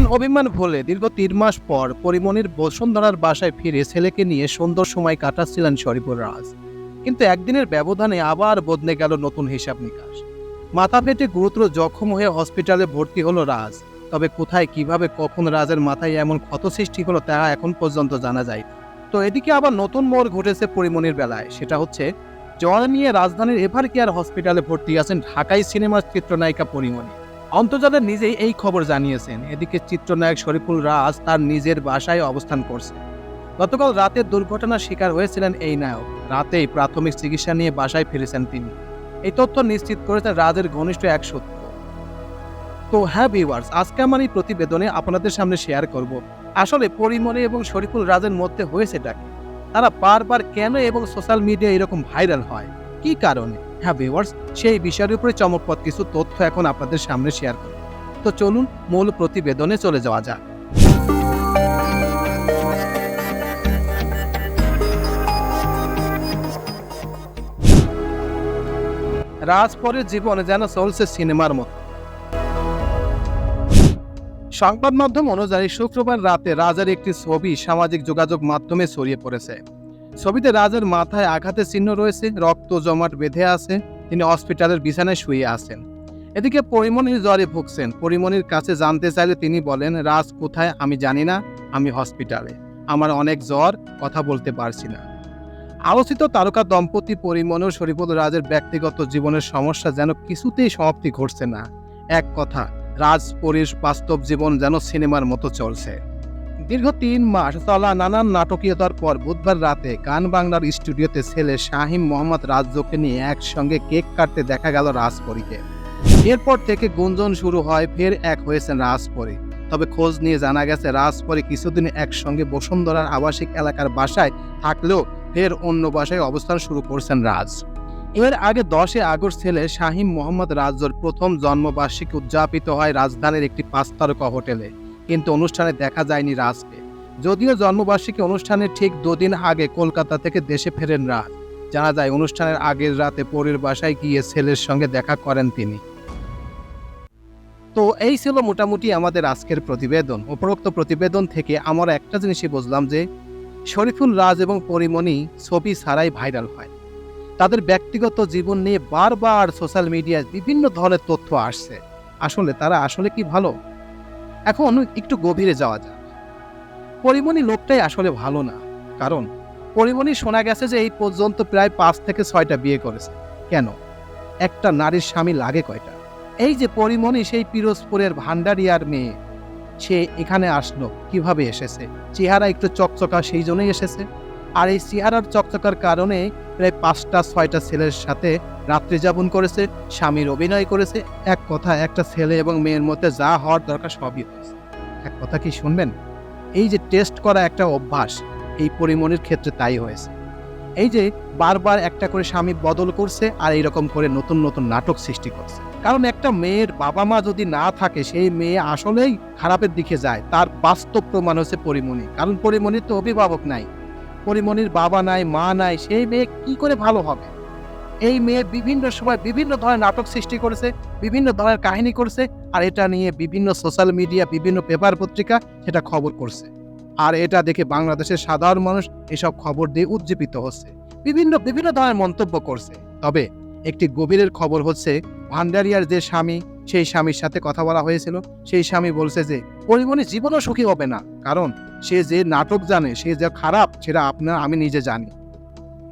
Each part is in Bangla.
মান অভিমান ভুলে দীর্ঘ তিন মাস পর পরিমণির বসুন্ধরার বাসায় ফিরে ছেলেকে নিয়ে সুন্দর সময় কাটাচ্ছিলেন শরীফুল রাজ। কিন্তু একদিনের ব্যবধানে আবার বদলে গেল নতুন হিসাব নিকাশ। মাথা ফেটে গুরুতর জখম হয়ে হসপিটালে ভর্তি হলো রাজ। তবে কোথায়, কীভাবে, কখন রাজের মাথায় এমন ক্ষত সৃষ্টি হলো তা এখন পর্যন্ত জানা যায় তো এদিকে আবার নতুন মোড় ঘটেছে পরিমণির বেলায়। সেটা হচ্ছে, জ্বর নিয়ে রাজধানীর এভার কেয়ার হসপিটালে ভর্তি আছেন ঢাকাই সিনেমার চিত্রনায়িকা পরিমণি অন্তর্জালের নিজেই এই খবর জানিয়েছেন। এদিকে চিত্রনায়ক শরীফুল রাজ তার নিজের বাসায় অবস্থান করছে গতকাল রাতে দুর্ঘটনার শিকার হয়েছিলেন এই নায়ক। রাতেই প্রাথমিক চিকিৎসা নিয়ে বাসায় ফিরেছেন তিনি। এই তথ্য নিশ্চিত করেছেন রাজের ঘনিষ্ঠ এক সত্য তো হ্যাঁ ভিউয়ার্স, আজকে আমার এই প্রতিবেদনে আপনাদের সামনে শেয়ার করব। আসলে পরিমণি এবং শরীফুল রাজের মধ্যে হয়েছে কি? তারা বারবার কেন এবং সোশ্যাল মিডিয়া এরকম ভাইরাল হয়? কি কারণে? হ্যাঁ ভিউয়ার্স সেই বিষয়ের উপরে চমকপদ কিছু তথ্য এখন আপনাদের সামনে শেয়ার করব। তো চলুন মূল প্রতিবেদনে চলে যাওয়া যাক। রাজপরের জীবনে যেন চলছে সিনেমার মতো। সংবাদ মাধ্যম অনুযায়ী শুক্রবার রাতে রাজার একটি ছবি সামাজিক যোগাযোগ মাধ্যমে ছড়িয়ে পড়েছে। ছবিতে রাজের মাথায় আঘাতের চিহ্ন রয়েছে, রক্ত জমাট বেঁধে আছে, তিনি হসপিটালের বিছানায় শুয়ে আছেন। এদিকে পরিমণির জ্বরে ভুগছেন। পরিমণির কাছে জানতে চাইলে তিনি বলেন, রাজ কোথায়? আমি জানি না। আমি হসপিটালে। আমার অনেক জ্বর, কথা বলতে পারছি না। আলোচিত তারকা দম্পতি পরিমণ ও শরীফুল রাজের ব্যক্তিগত জীবনের সমস্যা যেন কিছুতেই সমাপ্তি ঘটছে না। এক কথা, রাজ পরীর বাস্তব জীবন যেন সিনেমার মতো চলছে। দীর্ঘ তিন মাস চলা নানান নাটকীয়তার পর বুধবার রাতে গান বাংলার স্টুডিওতে ছেলে শাহিম মোহাম্মদ রাজ্যকে নিয়ে একসঙ্গে কেক কাটতে দেখা গেল রাজপরীকে। এরপর থেকে গুঞ্জন শুরু হয়, ফের এক হয়েছেন রাজপরী। তবে খোঁজ নিয়ে জানা গেছে, রাজপরী কিছুদিন একসঙ্গে বসুন্ধরার আবাসিক এলাকার বাসায় থাকলেও ফের অন্য বাসায় অবস্থান শুরু করছেন রাজ। এর আগে দশে আগস্ট ছেলে শাহিম মোহাম্মদ রাজ্যর প্রথম জন্মবার্ষিকী উদযাপিত হয় রাজধানীর একটি পাঁচ তারকা হোটেলে। কিন্তু অনুষ্ঠানে দেখা যায়নি রাজকে। যদিও জন্মবার্ষিকী অনুষ্ঠানের ঠিক দুদিন আগে কলকাতা থেকে দেশে ফেরেন রাজ। জানা যায়, অনুষ্ঠানের আগের রাতে পরের বাসায় গিয়ে ছেলের সঙ্গে দেখা করেন তিনি। তো এই ছিল মোটামুটি আমাদের আজকের প্রতিবেদন। উপরোক্ত প্রতিবেদন থেকে আমরা একটা জিনিসই বুঝলাম যে, শরীফুল রাজ এবং পরিমণি ছবি ছাড়াই ভাইরাল হয়। তাদের ব্যক্তিগত জীবন নিয়ে বারবার সোশ্যাল মিডিয়ায় বিভিন্ন ধরনের তথ্য আসছে। আসলে তারা আসলে কি ভালো? এখন একটু গভীরে যাওয়া যাক। পরিমণি লোকটাই আসলে ভালো না, কারণ পরিমণি শোনা গেছে যে এই পর্যন্ত প্রায় পাঁচ থেকে ছয়টা বিয়ে করেছে। কেন? একটা নারীর স্বামী লাগে কয়টা? এই যে পরিমণি সেই পিরোজপুরের ভান্ডারিয়ার মেয়ে, সে এখানে আসলো, কীভাবে এসেছে? চেহারা একটু চকচকা সেই জন্যই এসেছে। আর এই চেহারার চকচকার কারণে প্রায় পাঁচটা, ছয়টা ছেলের সাথে রাত্রি যাপন করেছে, স্বামীর অভিনয় করেছে। এক কথা, একটা ছেলে এবং মেয়ের মধ্যে যা হওয়ার দরকার সবই হয়েছে। এক কথা কি শুনবেন? এই যে টেস্ট করা একটা অভ্যাস, এই পরিমণির ক্ষেত্রে তাই হয়েছে। এই যে বারবার একটা করে স্বামী বদল করছে আর এইরকম করে নতুন নতুন নাটক সৃষ্টি করছে। কারণ একটা মেয়ের বাবা মা যদি না থাকে, সেই মেয়ে আসলেই খারাপের দিকে যায়। তার বাস্তব প্রমাণ হচ্ছে পরিমণি। কারণ পরিমণির তো অভিভাবক নাই। পরিমণির বাবা নাই, মা নাই, সেই মেয়ে কি করে ভালো হবে? এই মেয়ে বিভিন্ন সময় বিভিন্ন ধরনের নাটক সৃষ্টি করেছে, বিভিন্ন ধরনের কাহিনী করছে, আর এটা নিয়ে বিভিন্ন সোশ্যাল মিডিয়া বিভিন্ন পেপার পত্রিকা সেটা খবর করছে। আর এটা দেখে বাংলাদেশের সাধারণ মানুষ এসব খবর দিয়ে উজ্জীবিত হচ্ছে। বিভিন্ন বিভিন্ন ধরনের মন্তব্য করছে। তবে একটি গভীরের খবর হচ্ছে, ভান্ডারিয়ার যে স্বামী, সেই স্বামীর সাথে কথা বলা হয়েছিল। সেই স্বামী বলছে যে পরিমণি জীবনও সুখী হবে না। কারণ সে যে নাটক জানে, সে যে খারাপ, সেটা আপনার আমি নিজে জানি।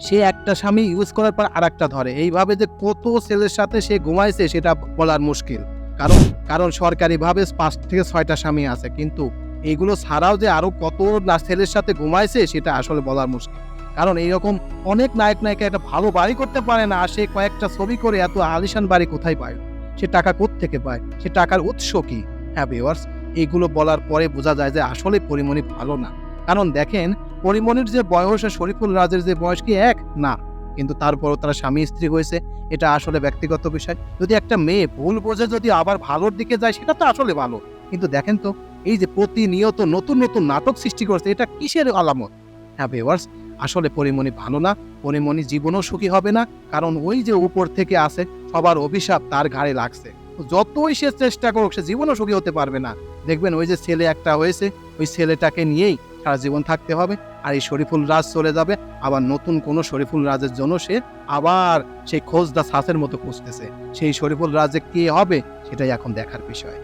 সে একটা স্বামী ইউজ করার পর আর একটা ধরে। এইভাবে যে কত ছেলের সাথে সে ঘুমাইছে, সেটা বলার মুশকিল। কারণ কারণ সরকারিভাবে পাঁচ থেকে ছয়টা স্বামী আছে। কিন্তু এগুলো ছাড়াও যে আরও কত না ছেলের সাথে ঘুমাইছে, সেটা আসলে বলার মুশকিল। কারণ এইরকম অনেক নায়ক, নায়িকা একটা ভালো বাড়ি করতে পারে না, আর সে কয়েকটা ছবি করে এত আলিশান বাড়ি কোথায় পায়? সে টাকা থেকে পায়? সে টাকার উৎস কি? হ্যাঁ ভিওয়ার্স এগুলো বলার পরে বোঝা যায় যে আসলে পরিমণি ভালো না। কারণ দেখেন, পরিমণির যে বয়স আর শরীফুল রাজের যে বয়স কি এক? না। কিন্তু তারপরও তারা স্বামী স্ত্রী হয়েছে, এটা আসলে ব্যক্তিগত বিষয়। যদি একটা মেয়ে ভুল বোঝে, যদি আবার ভালোর দিকে যায়, সেটা তো আসলে ভালো। কিন্তু দেখেন তো, এই যে প্রতিনিয়ত নতুন নতুন নাটক সৃষ্টি করছে, এটা কিসের আলামত? হ্যাঁ ভিওয়ার্স আসলে পরিমণি ভালো না পরিমণি জীবনও সুখী হবে না, কারণ ওই যে উপর থেকে আসে, সবার অভিশাপ তার ঘাড়ে লাগছে। যতই সে চেষ্টা করুক, সে জীবনও সুখী হতে পারবে না। দেখবেন ওই যে ছেলে একটা হয়েছে, ওই ছেলেটাকে নিয়েই সারা জীবন থাকতে হবে আর এই শরীফুল রাজ চলে যাবে। আবার নতুন কোনো শরীফুল রাজের জন্য সে আবার সেই খোঁজদা শ্বাসের মতো খুঁজতেছে। সেই শরীফুল রাজে কে হবে, সেটাই এখন দেখার বিষয়।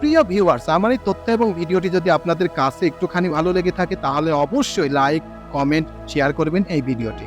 প্রিয় ভিউয়ার্স আমার এই তথ্য এবং ভিডিওটি যদি আপনাদের কাছে একটুখানি ভালো লেগে থাকে, তাহলে অবশ্যই লাইক কমেন্ট শেয়ার করবেন এই ভিডিওটি।